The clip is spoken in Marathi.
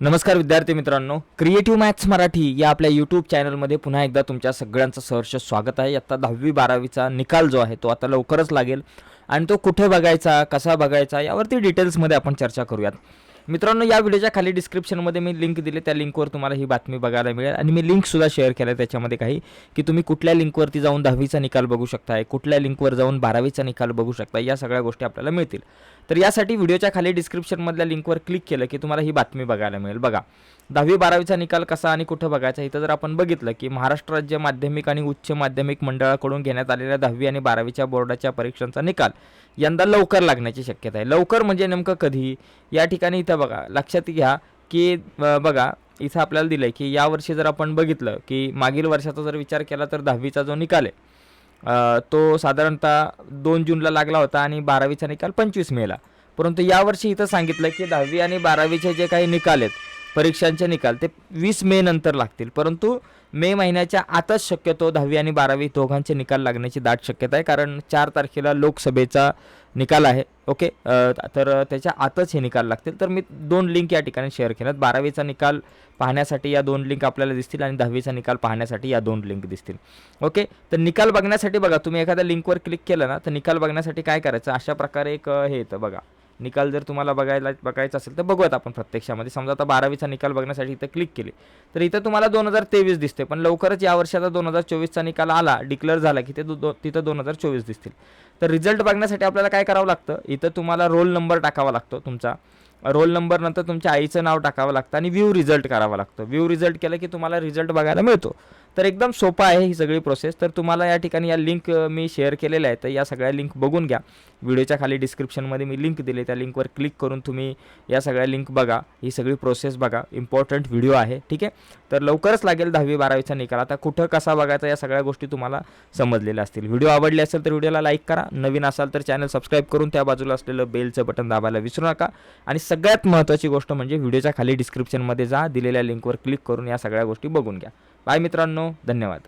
नमस्कार विद्यार्थी मित्रांनो क्रिएटिव्ह मॅथ्स मराठी या आपल्या यूट्यूब चॅनलमध्ये पुन्हा एकदा तुमच्या सगळ्यांचं सहर्ष स्वागत आहे. आता दहावी बारावीचा निकाल जो आहे तो आता लवकरच लागेल. आणि तो कुठे बघायचा कसा बघायचा यावरती डिटेल्समध्ये आपण चर्चा करूयात. मित्रांनो या व्हिडिओच्या खाली डिस्क्रिप्शनमध्ये मी लिंक दिली. त्या लिंकवर तुम्हाला ही बातमी बघायला मिळेल. आणि मी लिंकसुद्धा शेअर केलं त्याच्यामध्ये काही की तुम्ही कुठल्या लिंकवरती जाऊन दहावीचा निकाल बघू शकताय कुठल्या लिंकवर जाऊन बारावीचा निकाल बघू शकता या सगळ्या गोष्टी आपल्याला मिळतील. तर यासाठी व्हिडिओच्या खाली डिस्क्रिप्शनमधल्या लिंकवर क्लिक केलं की तुम्हाला ही बातमी बघायला मिळेल. बघा दहावी बारावीचा निकाल कसा आणि कुठं बघायचा इथं जर आपण बघितलं की महाराष्ट्र राज्य माध्यमिक आणि उच्च माध्यमिक मंडळाकडून घेण्यात आलेल्या दहावी आणि बारावीच्या बोर्डाच्या परीक्षांचा निकाल यंदा लवकर लागण्याची शक्यता आहे. लवकर म्हणजे नेमकं कधी? या ठिकाणी इथं बघा लक्षात घ्या की बघा इथं आपल्याला दिलं आहे की यावर्षी जर आपण बघितलं की मागील वर्षाचा जर विचार केला तर दहावीचा जो निकाल आहे तो साधारणतः दोन जूनला लागला होता आणि बारावीचा निकाल पंचवीस मेला. परंतु यावर्षी इथं सांगितलं की दहावी आणि बारावीचे जे काही निकाल आहेत परीक्षांचे निकाल ते वीस मे नंतर लागतील. परंतु मे महिन्याच्या आतच शक्यतो दहावी आणि बारावी दोघांचे निकाल लागण्याची दाट शक्यता आहे. कारण चार तारखेला लोकसभेचा निकाल आहे. ओके? तर त्याच्या आतच हे निकाल लागतील. तर मी दोन लिंक या ठिकाणी शेअर केल्यात. बारावीचा निकाल पाहण्यासाठी या दोन लिंक आपल्याला दिसतील आणि दहावीचा निकाल पाहण्यासाठी या दोन लिंक दिसतील. ओके? तर निकाल बघण्यासाठी बघा तुम्ही एखाद्या लिंकवर क्लिक केलं ना तर निकाल बघण्यासाठी काय करायचं? अशा प्रकारे एक हे येतं बघा. निकाल जर तुम्हाला बघायला बघायचा असेल तर बघूयात आपण प्रत्यक्षामध्ये. समजा आता बारावीचा निकाल बघण्यासाठी इथं क्लिक केले. तर इथं तुम्हाला दोन हजार तेवीस दिसते पण लवकरच या वर्षाचा दोन हजार चोवीसचा निकाल आला डिक्लेअर झाला की ते दो, दो तिथं दोन हजार चोवीस दिसतील. तर रिझल्ट बघण्यासाठी आपल्याला काय करावं लागतं? इथं तुम्हाला रोल नंबर टाकावा लागतो तुमचा. रोल नंबर नंतर तुमच्या आईचं नाव टाकावं लागतं आणि व्ह्यू रिझल्ट करावा लागतो. व्ह्यू रिझल्ट केलं की तुम्हाला रिझल्ट बघायला मिळतो. तर एकदम सोपं आहे ही सगळी प्रोसेस. तर तुम्हाला या ठिकाणी या लिंक मी शेअर केलेल्या आहेत. तर या सगळ्या लिंक बघून घ्या. व्हिडिओच्या खाली डिस्क्रिप्शनमध्ये मी लिंक दिली त्या लिंकवर क्लिक करून तुम्ही या सगळ्या लिंक बघा. ही सगळी प्रोसेस बघा. इम्पॉर्टंट व्हिडिओ आहे. ठीक आहे? तर लवकरच लागेल दहावी बारावीचा निकाल. आता कुठं कसा बघायचा या सगळ्या गोष्टी तुम्हाला समजलेल्या असतील. व्हिडिओ आवडले असेल तर व्हिडिओला लाईक करा. नवीन असाल तर चॅनल सबस्क्राईब करून त्या बाजूला असलेलं बेलचं बटन दाबायला विसरू नका. आणि सगळ्यात महत्त्वाची गोष्ट म्हणजे व्हिडिओच्या खाली डिस्क्रिप्शनमध्ये जा दिलेल्या लिंकवर क्लिक करून या सगळ्या गोष्टी बघून घ्या. बाय मित्रांनो धन्यवाद.